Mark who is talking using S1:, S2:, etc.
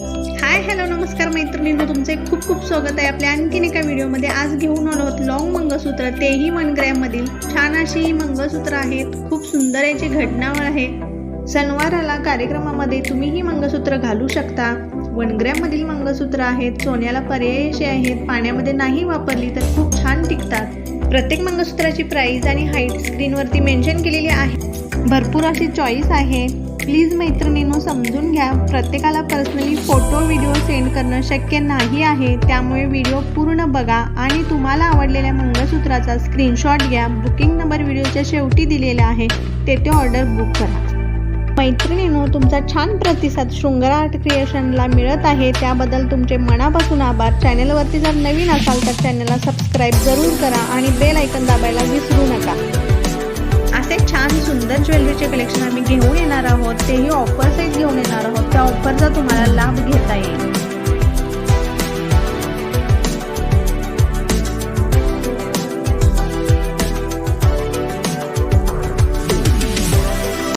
S1: Hi hello नमस्कार मैत्रिणींनो तुमचे खूप खूप स्वागत आहे. आपल्या आणखीन एका व्हिडिओमध्ये आज घेऊन आलो आहोत लॉंग मंगळसूत्र. तेही वन ग्रॅममधील छान अशी ही मंगळसूत्र आहेत. खूप सुंदर याची घटनावर आहे. सणवाराला कार्यक्रमामध्ये तुम्ही ही मंगळसूत्र घालू शकता. वन ग्रॅममधील मंगळसूत्र आहेत. सोन्याला पर्याय असे आहेत. पाण्यामध्ये नाही वापरली तर खूप छान टिकतात. प्रत्येक मंगळसूत्राची प्राईज आणि हाईट स्क्रीनवरती मेन्शन केलेली आहे. भरपूर अशी चॉईस आहे. प्लीज मैत्रिणींनो समजून घ्या. प्रत्येकाला पर्सनली फोटो व्हिडिओ सेंड करणं शक्य नाही आहे. त्यामुळे व्हिडिओ पूर्ण बघा आणि तुम्हाला आवडलेल्या मंगळसूत्राचा स्क्रीनशॉट घ्या. बुकिंग नंबर व्हिडिओच्या शेवटी दिलेला आहे. तेथे ऑर्डर बुक करा. मैत्रिणींनो तुमचा छान प्रतिसाद शृंगार आर्ट क्रिएशनला मिळत आहे. त्याबद्दल तुमचे मनापासून आभार. चॅनलवरती जर नवीन असाल तर चॅनलला सबस्क्राईब जरूर करा आणि बेल ऐकन दाबायला विसरू नका. छान ज्वेलरीचे कलेक्शन आम्ही घेऊन येणार आहोत. तेही ऑफर सेट घेऊन येणार आहोत. त्या ऑफरचा तुम्हाला लाभ घेता येईल.